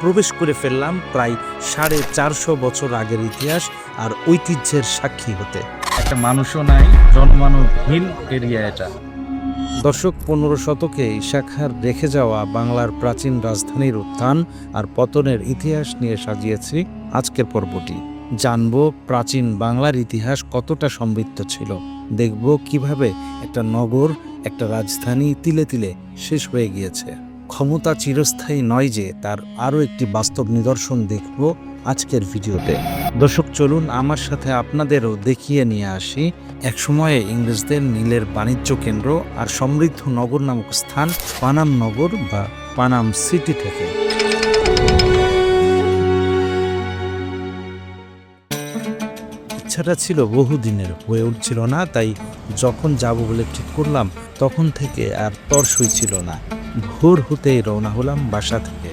প্রবেশ করে ফেললাম প্রায় সাড়ে চারশো বছর আগের ইতিহাস আর ঐতিহ্যের সাক্ষী হতে। একটা মানুষও নাই জনমানবহীন এরিয়া এটা। দর্শক পনেরো শতকে শাখার রেখে যাওয়া বাংলার প্রাচীন রাজধানীর উত্থান আর পতনের ইতিহাস নিয়ে সাজিয়েছি আজকের পর্বটি। জানব প্রাচীন বাংলার ইতিহাস কতটা সমৃদ্ধ ছিল। দেখব কীভাবে একটা নগর একটা রাজধানী তিলে তিলে শেষ হয়ে গিয়েছে। ক্ষমতা চিরস্থায়ী নয় যে তার আরও একটি বাস্তব নিদর্শন দেখব আজকের ভিডিওতে। দর্শক, চলুন আমার সাথে আপনাদেরও দেখিয়ে নিয়ে আসি। একসময়ে ইংরেজদের নীলের বাণিজ্য কেন্দ্র আর সমৃদ্ধ নগর নামক স্থান পানাম নগর বা পানাম সিটি থেকে। ইচ্ছাটা ছিল বহুদিনের হয়ে উঠছিল না তাই যখন যাব বলে ঠিক করলাম তখন থেকে আর তর্সই ছিল না। ভোর হতেই রওনা হলাম বাসা থেকে।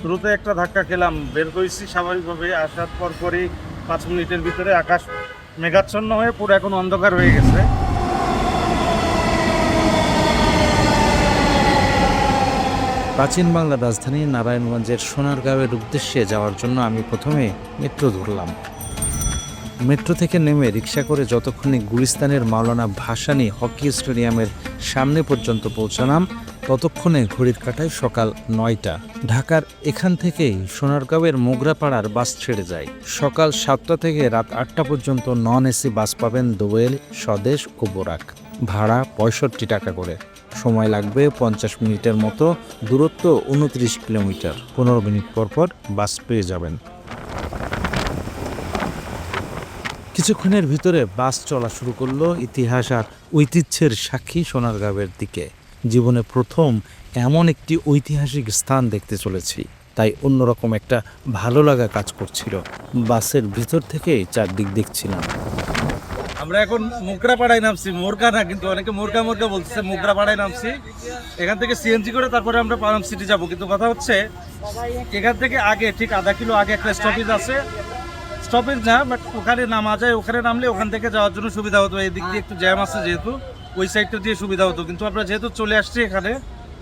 শুরুতে একটা ধাক্কা খেলাম বের করেছি স্বাভাবিকভাবে আসার পর পরই পাঁচ মিনিটের ভিতরে আকাশ মেঘাচ্ছন্ন হয়ে পুরো এখন অন্ধকার হয়ে গেছে। প্রাচীন বাংলার রাজধানী নারায়ণগঞ্জের সোনারগাঁওয়ের উদ্দেশ্যে যাওয়ার জন্য আমি প্রথমে মেট্রো ধরলাম। মেট্রো থেকে নেমে রিক্সা করে যতক্ষণে গুলিস্তানের মাওলানা ভাসানি হকি স্টেডিয়ামের সামনে পর্যন্ত পৌঁছালাম, ততক্ষণে ঘড়ির কাটায় সকাল নয়টা। ঢাকার এখান থেকেই সোনারগাঁওয়ের মোগরাপাড়ার বাস ছেড়ে যায়। সকাল সাতটা থেকে রাত আটটা পর্যন্ত নন এসি বাস পাবেন দোয়েল, স্বদেশ ও বোরাক। ভাড়া পঁয়ষট্টি টাকা করে। সময় লাগবে পঞ্চাশ মিনিটের মতো, দূরত্ব উনত্রিশ কিলোমিটার। পনেরো মিনিট পর পর বাস পেয়ে যাবেন। কিছুক্ষণের ভিতরে বাস চলা শুরু করল ইতিহাস আর ঐতিহ্যের সাক্ষী সোনারগাঁওয়ের দিকে। জীবনে প্রথম এমন একটি ঐতিহাসিক স্থান দেখতে চলেছি, তাই অন্যরকম একটা ভালো লাগা কাজ করছিল। বাসের ভিতর থেকেই চারদিক দেখছিলাম। আমরা এখন মুকরা পাড়ায় নামছি মোরকা না, কিন্তু অনেকে মোরকা মোরকা বলতেছে মুকরা পাড়ায় নামছি। এখান থেকে সিএনজি করে তারপরে আমরা পানাম সিটি যাব। কিন্তু কথা হচ্ছে, এখান থেকে আগে, ঠিক আধা কিলো আগে একটা স্টপেজ আছে। স্টপেজ না বাট ওখানে নামা যায় ওখানে নামলে ওখান থেকে যাওয়ার জন্য সুবিধা হতো। এই দিক দিয়ে একটু জ্যাম আছে যেহেতু ওই সাইডটা দিয়ে সুবিধা হতো। কিন্তু আমরা যেহেতু চলে আসছি এখানে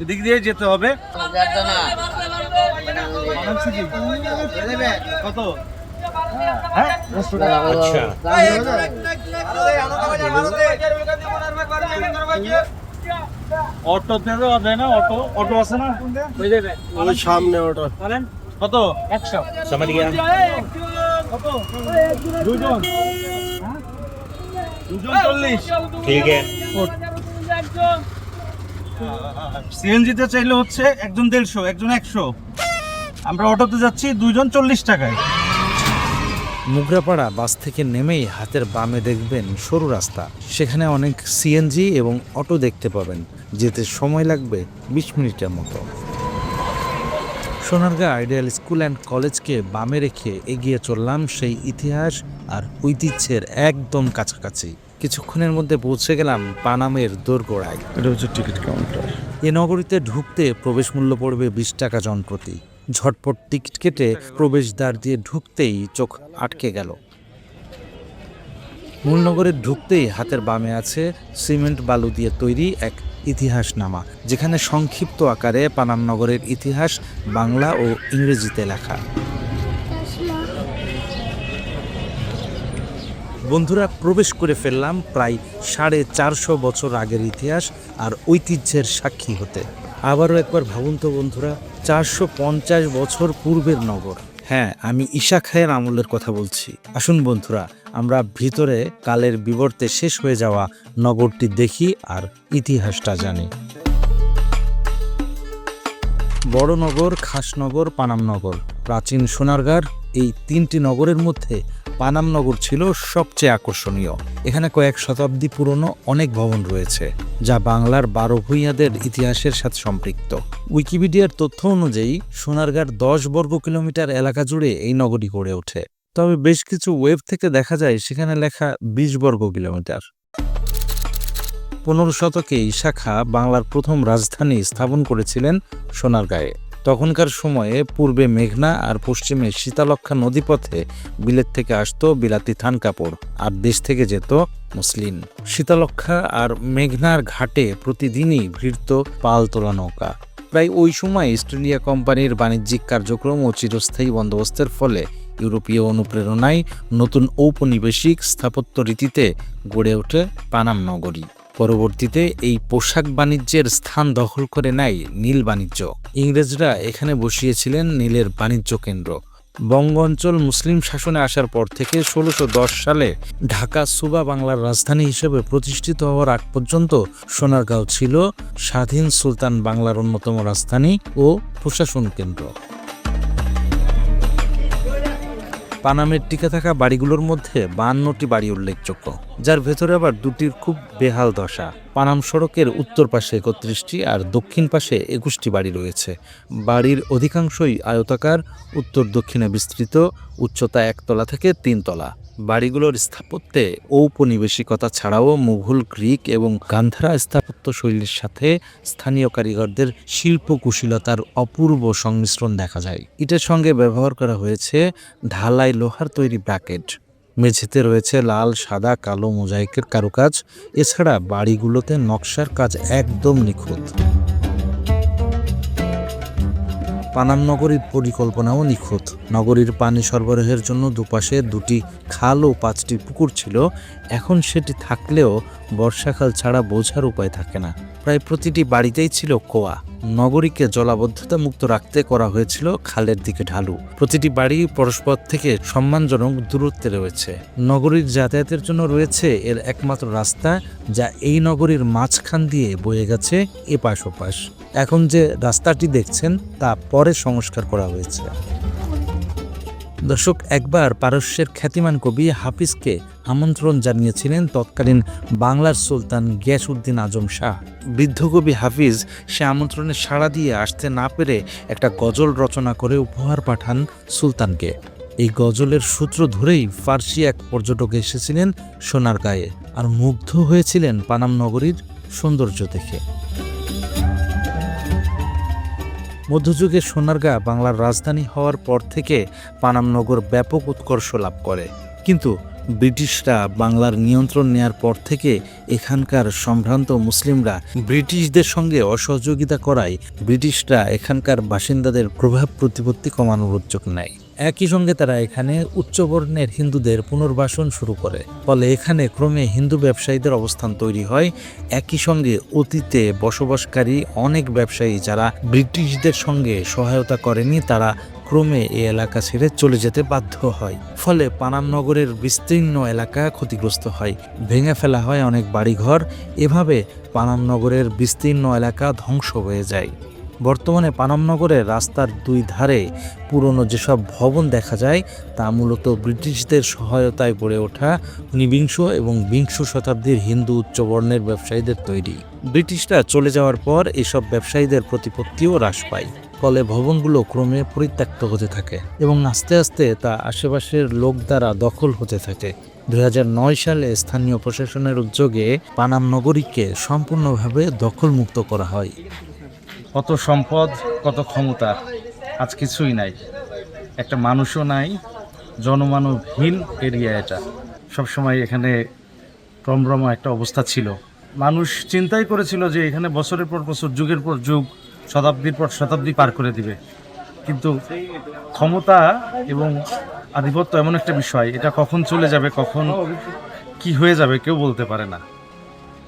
এদিক দিয়ে যেতে হবে। কত? হ্যাঁ? আচ্ছা। অটোতে দেওয়া যায় না অটো? অটো আছে না? ওই সামনে ওটা কত? একশো। দুজন। হ্যাঁ? দুজন চল্লিশ। সিএনজিতে চাইলে হচ্ছে একজন দেড়শো একজন একশো। আমরা অটোতে যাচ্ছি দুইজন চল্লিশ টাকায়। মুগরাপাড়া বাস থেকে নেমেই হাতের বামে দেখবেন সরু রাস্তা। সেখানে অনেক সিএনজি এবং অটো দেখতে পাবেন। যেতে সময় লাগবে বিশ মিনিটের মতো। সোনারগাঁ আইডিয়াল স্কুল অ্যান্ড কলেজকে বামে রেখে এগিয়ে চললাম সেই ইতিহাস আর ঐতিহ্যের একদম কাছাকাছি। কিছুক্ষণের মধ্যে পৌঁছে গেলাম পানামের দোরগোড়ায়। এটা হচ্ছে টিকিট কাউন্টার। এ নগরীতে ঢুকতে প্রবেশ মূল্য পড়বে বিশ টাকা জনপ্রতি। ঝটপট টিকিট কেটে প্রবেশদ্বার দিয়ে ঢুকতেই চোখ আটকে গেল। মূল নগরে ঢুকতেই হাতের বামে আছে সিমেন্ট বালু দিয়ে তৈরি এক ইতিহাসনামা, যেখানে সংক্ষিপ্ত আকারে পানাম নগরের ইতিহাস বাংলা ও ইংরেজিতে লেখা। বন্ধুরা, প্রবেশ করে ফেললাম প্রায় সাড়ে চারশো বছর আগের ইতিহাস আর ঐতিহ্যের সাক্ষী হতে। আবারও একবার ভাবুন তো বন্ধুরা, চারশো পঞ্চাশ বছর পূর্বের নগর। হ্যাঁ আমি ঈশা খায়ের আমলের কথা বলছি। আসুন বন্ধুরা, আমরা ভিতরে কালের বিবর্তে শেষ হয়ে যাওয়া নগরটি দেখি আর ইতিহাসটা জানি। বড়নগর খাসনগর পানামনগর প্রাচীন সোনারগাঁর এই তিনটি নগরের মধ্যে পানামনগর ছিল সবচেয়ে আকর্ষণীয়। এখানে কয়েক শতাব্দী পুরনো অনেক ভবন রয়েছে। যা বাংলার বারো ভূঁইয়াদের ইতিহাসের সাথে সম্পৃক্ত। উইকিপিডিয়ার তথ্য অনুযায়ী, সোনারগাঁর দশ বর্গ কিলোমিটার এলাকা জুড়ে এই নগরী গড়ে ওঠে। তবে বেশ কিছু ওয়েব থেকে দেখা যায়, সেখানে লেখা বিশ বর্গ কিলোমিটার। পনেরো শতকে ইশাখা শাখা বাংলার প্রথম রাজধানী স্থাপন করেছিলেন সোনারগাঁয়ে। তখনকার সময়ে পূর্বে মেঘনা আর পশ্চিমে শীতালক্ষা নদীপথে বিলেত থেকে আসতো বিলাতি থান কাপড়, আর দেশ থেকে যেত মুসলিম শীতালক্ষা আর মেঘনার ঘাটে প্রতিদিনই ভিড়ত পাল তোলা নৌকা। প্রায় ওই সময় ইস্ট ইন্ডিয়া কোম্পানির বাণিজ্যিক কার্যক্রম ও চিরস্থায়ী বন্দোবস্তের ফলে ইউরোপীয় অনুপ্রেরণায় নতুন ঔপনিবেশিক স্থাপত্য রীতিতে গড়ে ওঠে পানাম নগরী। পরবর্তীতে এই পোশাক বাণিজ্যের স্থান দখল করে নেয় নীল বাণিজ্য। ইংরেজরা এখানে বসিয়েছিলেন নীলের বাণিজ্য কেন্দ্র। বঙ্গ অঞ্চল মুসলিম শাসনে আসার পর থেকে ষোলোশো সালে ঢাকা সুবা বাংলার রাজধানী হিসেবে প্রতিষ্ঠিত হওয়ার আগ পর্যন্ত সোনারগাঁও ছিল স্বাধীন সুলতান বাংলার অন্যতম রাজধানী ও প্রশাসন কেন্দ্র। পানামের টিকে থাকা বাড়িগুলোর মধ্যে বান্নটি বাড়ি উল্লেখযোগ্য। যার ভেতরে আবার দুটির খুব বেহাল দশা। পানাম সড়কের উত্তর পাশে একত্রিশটি আর দক্ষিণ পাশে একুশটি বাড়ি রয়েছে। বাড়ির অধিকাংশই আয়তাকার, উত্তর দক্ষিণে বিস্তৃত, উচ্চতা একতলা থেকে তিনতলা। বাড়িগুলোর স্থাপত্যে ঔপনিবেশিকতা ছাড়াও মুঘল, গ্রিক এবং গান্ধারা স্থাপত্য শৈলীর সাথে স্থানীয় কারিগরদের শিল্প কুশীলতার অপূর্ব সংমিশ্রণ দেখা যায়। ইটের সঙ্গে ব্যবহার করা হয়েছে ঢালাই লোহার তৈরি ব্র্যাকেট মেঝেতে রয়েছে লাল, সাদা, কালো মোজাইকের কারুকাজ। এছাড়া বাড়িগুলোতে নকশার কাজ একদম নিখুঁত। পানাম নগরীর পরিকল্পনাও নিখুঁত। নগরীর পানি সরবরাহের জন্য দুপাশে দুটি খাল ও পাঁচটি পুকুর ছিল। এখন সেটি থাকলেও বর্ষাকাল ছাড়া বোঝার উপায় থাকে না। প্রায় প্রতিটি বাড়িতেই ছিল কোয়া। নগরীকে জলাবদ্ধতা মুক্ত রাখতে করা হয়েছিল খালের দিকে ঢালু। প্রতিটি বাড়ি পরস্পর থেকে সম্মানজনক দূরত্বে রয়েছে। নগরীর যাতায়াতের জন্য রয়েছে এর একমাত্র রাস্তা, যা এই নগরীর মাঝখান দিয়ে বয়ে গেছে এপাশ ওপাশ। এখন যে রাস্তাটি দেখছেন, তা পরে সংস্কার করা হয়েছে। দর্শক, একবার পারস্যের খ্যাতিমান কবি হাফিজকে আমন্ত্রণ জানিয়েছিলেন তৎকালীন বাংলার সুলতান গিয়াসউদ্দিন আজম শাহ। বৃদ্ধ কবি হাফিজ সে আমন্ত্রণে সাড়া দিয়ে আসতে না পেরে একটা গজল রচনা করে উপহার পাঠান সুলতানকে। এই গজলের সূত্র ধরেই ফার্সি এক পর্যটক এসেছিলেন সোনার গায়ে আর মুগ্ধ হয়েছিলেন পানাম নগরীর সৌন্দর্য দেখে। মধ্যযুগে সোনারগাঁ বাংলার রাজধানী হওয়ার পর থেকে পানামনগর ব্যাপক উৎকর্ষ লাভ করে। কিন্তু ব্রিটিশরা বাংলার নিয়ন্ত্রণ নেয়ার পর থেকে এখানকার সম্ভ্রান্ত মুসলিমরা ব্রিটিশদের সঙ্গে অসহযোগিতা করায় ব্রিটিশরা এখানকার বাসিন্দাদের প্রভাব প্রতিপত্তি কমানোর উদ্যোগ নেয়। একই সঙ্গে তারা এখানে উচ্চবর্ণের হিন্দুদের পুনর্বাসন শুরু করে। ফলে এখানে ক্রমে হিন্দু ব্যবসায়ীদের অবস্থান তৈরি হয়। একই সঙ্গে অতীতে বসবাসকারী অনেক ব্যবসায়ী যারা ব্রিটিশদের সঙ্গে সহায়তা করেনি, তারা ক্রমে এই এলাকা ছেড়ে চলে যেতে বাধ্য হয়। ফলে পানাম নগরের বিস্তীর্ণ এলাকা ক্ষতিগ্রস্ত হয়। ভেঙে ফেলা হয় অনেক বাড়িঘর। এভাবে পানাম নগরের বিস্তীর্ণ এলাকা ধ্বংস হয়ে যায়। বর্তমানে পানামনগরের রাস্তার দুই ধারে পুরনো যেসব ভবন দেখা যায়, তা মূলত ব্রিটিশদের সহায়তায় গড়ে ওঠা ঊনবিংশ এবং বিংশ শতাব্দীর হিন্দু উচ্চবর্ণের ব্যবসায়ীদের তৈরি। ব্রিটিশরা চলে যাওয়ার পর এসব ব্যবসায়ীদের প্রতিপত্তিও হ্রাস পায়। ফলে ভবনগুলো ক্রমে পরিত্যক্ত হতে থাকে এবং আস্তে আস্তে তা আশেপাশের লোক দ্বারা দখল হতে থাকে। দু হাজার নয় সালে স্থানীয় প্রশাসনের উদ্যোগে পানাম নগরীকে সম্পূর্ণভাবে দখলমুক্ত করা হয়। কত সম্পদ, কত ক্ষমতা, আজ কিছুই নাই। একটা মানুষও নাই জনমানবহীন এরিয়া এটা। সবসময় এখানে রমরমা একটা অবস্থা ছিল। মানুষ চিন্তাই করেছিল যে এখানে বছরের পর বছর, যুগের পর যুগ, শতাব্দীর পর শতাব্দী পার করে দিবে। কিন্তু ক্ষমতা এবং আধিপত্য এমন একটা বিষয়, এটা কখন চলে যাবে, কখন কি হয়ে যাবে কেউ বলতে পারে না।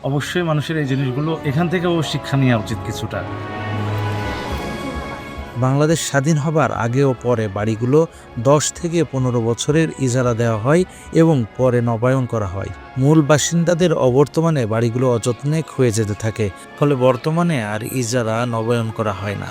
অবশ্যই মানুষের এই জিনিসগুলো এখান থেকেও শিক্ষা নেওয়া উচিত কিছুটা। বাংলাদেশ স্বাধীন হবার আগে ও পরে বাড়িগুলো দশ থেকে পনেরো বছরের ইজারা দেওয়া হয় এবং পরে নবায়ন করা হয়। মূল বাসিন্দাদের অবর্তমানে বাড়িগুলো অযত্নে ক্ষয়ে যেতে থাকে, ফলে বর্তমানে আর ইজারা নবায়ন করা হয় না।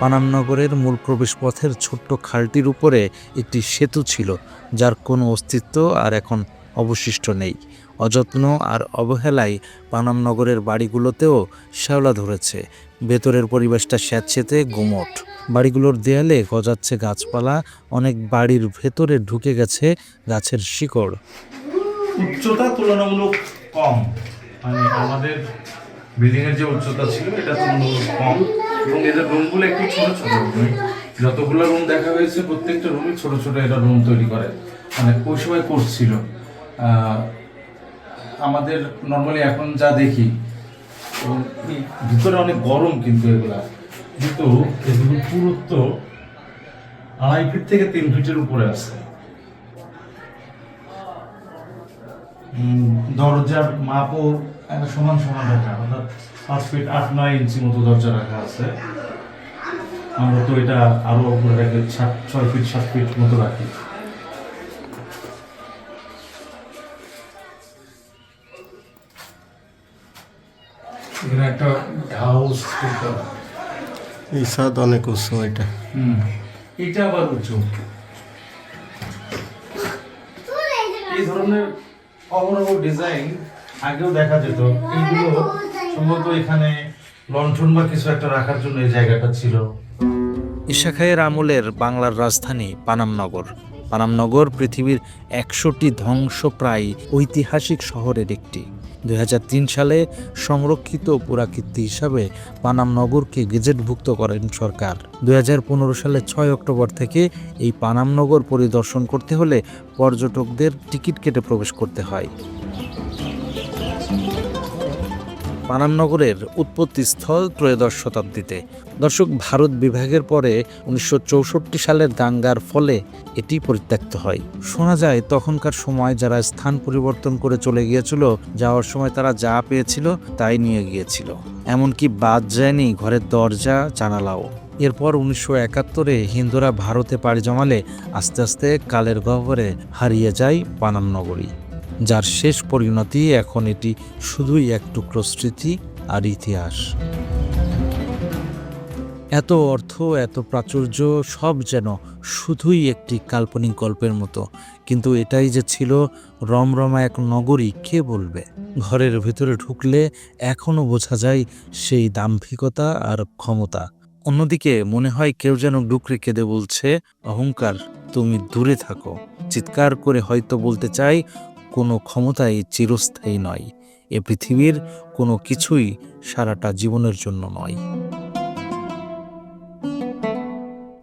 পানামনগরের মূল প্রবেশপথের ছোট্ট খালটির উপরে একটি সেতু ছিল, যার কোনো অস্তিত্ব আর এখন অবশিষ্ট নেই। অযত্ন আর অবহেলায় পানাম নগরের বাড়িগুলোতেও শ্যাওলা ধরেছে। ভেতরের পরিবেশটা স্যাঁতসেতে গুমট। বাড়িগুলোর দেয়ালে গজাচ্ছে গাছপালা, অনেক বাড়ির ভেতরে ঢুকে গেছে গাছের শিকড়। উচ্চতা তুলনামূলক কম। মানে আমাদের বিল্ডিং এর যে উচ্চতা ছিল, এটা তুলনামূলক কম। এবং এদের রুমগুলো একটু ছোট ছোট যতগুলো রুম দেখা হয়েছে, প্রত্যেকটা রুমই ছোট ছোট এরা রুম তৈরি করে। মানে ওই সময় করছিল। আমাদের নর্মালি এখন যা দেখি ভিতরে অনেক গরম কিন্তু এগুলা। কিন্তু এগুলো পুরুত্ব আড়াই ফিট থেকে তিন ফিটের উপরে আছে। দরজার মাপও সমান সমান রাখা, অর্থাৎ পাঁচ ফিট আট নয় ইঞ্চি মতো দরজা রাখা আছে। আমরা তো এটা আরও উপরে রাখি ছয় ফিট সাত ফিট মতো রাখি। এখানে একটা হাউস এই ছাদ অনেক উঁচু এটা। হুম এটা আবার উঁচু। এই ধরনের অপরব ডিজাইন আগেও দেখা যেত এইগুলো সম্ভবত এখানে বা কিছু একটা রাখার জন্য এই জায়গাটা ছিল। ঈশা খায়ের আমলের বাংলার রাজধানী পানামনগর। পানামনগর পৃথিবীর একশোটি ধ্বংসপ্রায় ঐতিহাসিক শহরের একটি। দু হাজার তিন সালে সংরক্ষিত পুরাকীর্তি হিসাবে পানাম নগরকে গেজেটভুক্ত করেন সরকার। দুই সালে ছয় অক্টোবর থেকে এই পানাম নগর পরিদর্শন করতে হলে পর্যটকদের টিকিট কেটে প্রবেশ করতে হয়। পানামনগরের উৎপত্তি স্থল ত্রয়োদশ শতাব্দীতে। দর্শক, ভারত বিভাগের পরে উনিশশো চৌষট্টি সালের দাঙ্গার ফলে এটি পরিত্যক্ত হয়। শোনা যায়, তখনকার সময় যারা স্থান পরিবর্তন করে চলে গিয়েছিল, যাওয়ার সময় তারা যা পেয়েছিল তাই নিয়ে গিয়েছিল। এমনকি বাদ যায়নি ঘরের দরজা, জানালাও। এরপর উনিশশো একাত্তরে হিন্দুরা ভারতে পাড়ি জমালে, আস্তে আস্তে কালের গহ্বরে হারিয়ে যায় পানামনগরী যার শেষ পরিণতি এখন এটি শুধুই এক টুকরো স্মৃতি আর ইতিহাস। এত অর্থ, এত প্রাচুর্য সব যেন শুধুই একটি কাল্পনিক গল্পের মতো। কিন্তু এটাই যে ছিল রমরমা এক নগরী, কে বলবে? ঘরের ভিতরে ঢুকলে এখনও বোঝা যায় সেই দাম্ভিকতা আর ক্ষমতা। অন্যদিকে মনে হয় কেউ যেন ডুকরে কেঁদে বলছে, অহংকার, তুমি দূরে থাকো। চিৎকার করে হয়তো বলতে চাই কোনো ক্ষমতাই চিরস্থায়ী নয়। এ পৃথিবীর কোনো কিছুই সারাটা জীবনের জন্য নয়।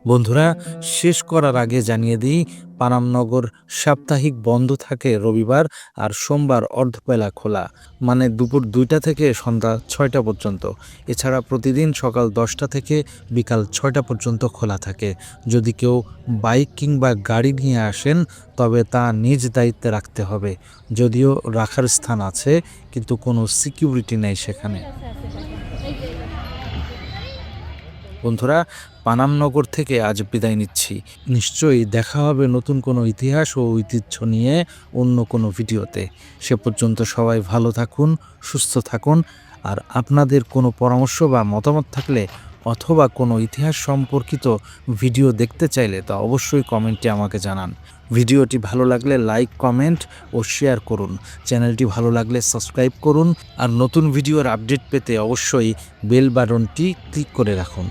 বন্ধুরা, শেষ করার আগে জানিয়ে দিই পানামনগর সাপ্তাহিক বন্ধ থাকে রবিবার আর সোমবার অর্ধবেলা খোলা মানে দুপুর দুইটা থেকে সন্ধ্যা ছয়টা পর্যন্ত। এছাড়া প্রতিদিন সকাল দশটা থেকে বিকাল ছয়টা পর্যন্ত খোলা থাকে। যদি কেউ বাইক কিংবা গাড়ি নিয়ে আসেন, তবে তা নিজ দায়িত্বে রাখতে হবে। যদিও রাখার স্থান আছে, কিন্তু কোনো সিকিউরিটি নেই সেখানে। বন্ধুরা পানামনগর থেকে আজ বিদায় নিচ্ছি। নিশ্চয়ই দেখা হবে নতুন কোনো ইতিহাস ও ঐতিহ্য নিয়ে অন্য কোনো ভিডিওতে। সে পর্যন্ত সবাই ভালো থাকুন, সুস্থ থাকুন, আর আপনাদের কোনো পরামর্শ বা মতামত থাকলে অথবা কোনো ইতিহাস সম্পর্কিত ভিডিও দেখতে চাইলে তা অবশ্যই কমেন্টে আমাকে জানান। ভিডিওটি ভালো লাগলে লাইক, কমেন্ট ও শেয়ার করুন। চ্যানেলটি ভালো লাগলে সাবস্ক্রাইব করুন, আর নতুন ভিডিওর আপডেট পেতে অবশ্যই বেল বাটনটি ক্লিক করে রাখুন।